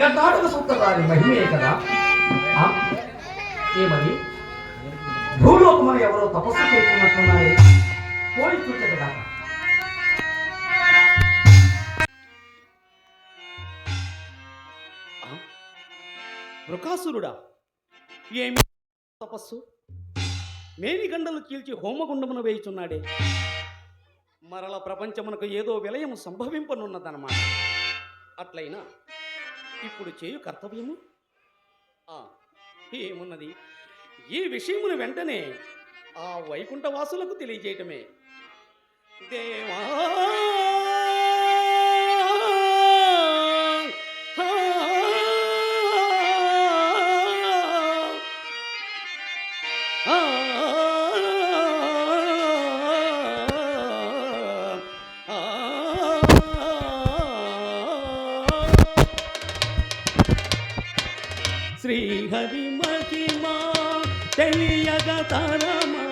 ఆ జగన్నాటక సూత్రధారి మహిమే కదా? ఏమని భూలోకమున ఎవరో తపస్సు చేస్తున్నట్టున్నారే? పోయి చూచదు కదా. వృకాసురుడా ఏమి తపస్సు? మేనిగండలు చీల్చి హోమగుండమున వేయుచున్నాడే. మరల ప్రపంచమునకు ఏదో విలయము సంభవింపనున్నదన్నమాట. అట్లయినా ఇప్పుడు చేయు కర్తవ్యము? ఏమున్నది? ఈ విషయమును వెంటనే ఆ వైకుంఠవాసులకు తెలియజేయటమే. దేవా శ్రీహరి మహిమా తెలియగ తరమా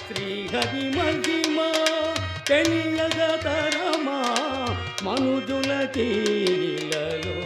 శ్రీహరి మహిమా తెలియగ తరమా మనుజుల తీలలో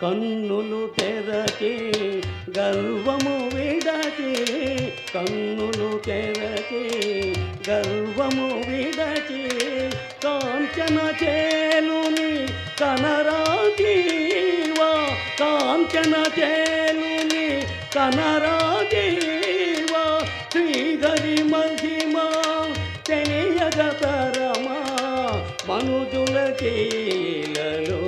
కన్నులు తెరచి గర్వము విడచి కన్నులు తెరచి గర్వము విడచి కాంచన చేలుని కనరాజీవా కాంచన చేలుని కనరాజీవా శ్రీహరి మహిమా తెలియగతరమా మనుజుల కీలలో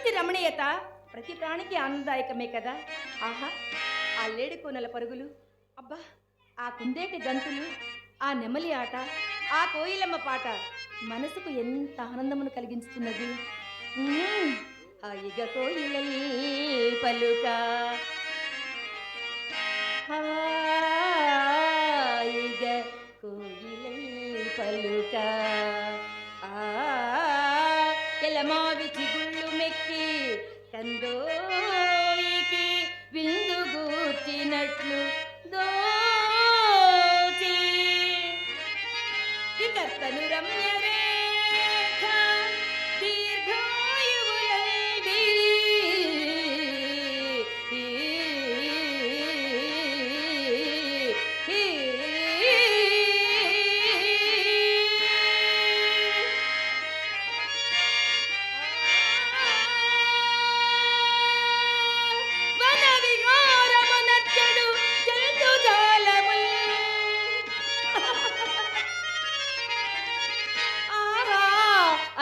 ప్రకృతి రమణీయత ప్రతి ప్రాణికి ఆనందదాయకమే కదా ఆహా ఆ లేడి కోనల పరుగులు అబ్బా ఆ కుందేటి గంతులు ఆ నెమలి ఆట ఆ కోయిలమ్మ పాట మనసుకు ఎంత ఆనందమును కలిగించుతున్నది మ్మ్. హాయిగా కోయిలల్ పలుక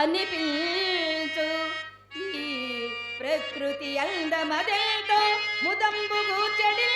కనిపించు ఈ ప్రకృతి అందమదేతో ముదంబు చెడి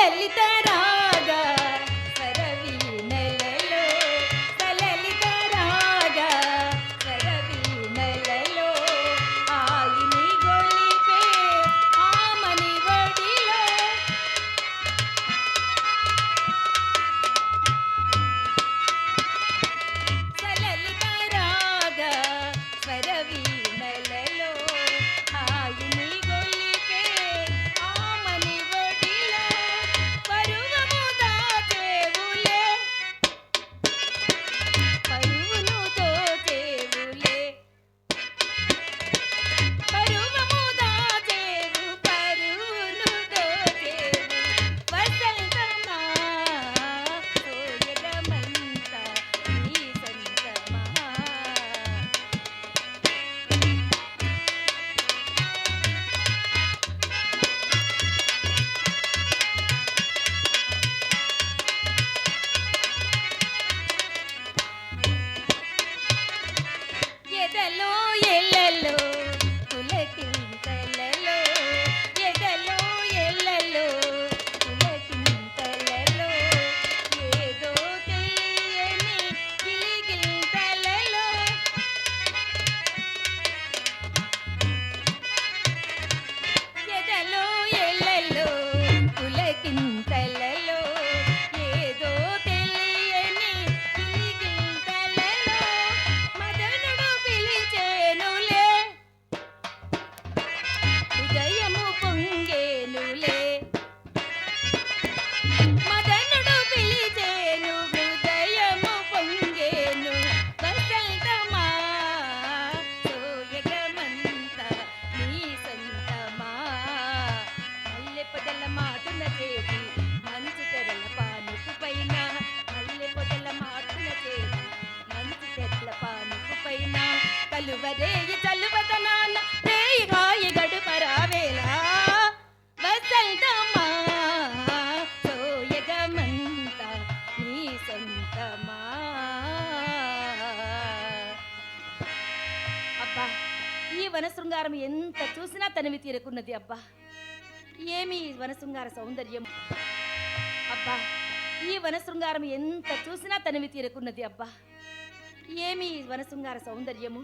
ಲಲಿತರ వనశృంగారం ఎంత చూసినా తనివి తీరకున్నది అబ్బా. ఏమి ఈ వనశృంగార సౌందర్యం? అబ్బా ఈ వనశృంగారం ఎంత చూసినా తనివి తీరకున్నది అబ్బా. ఏమి ఈ వనశృంగార సౌందర్యము?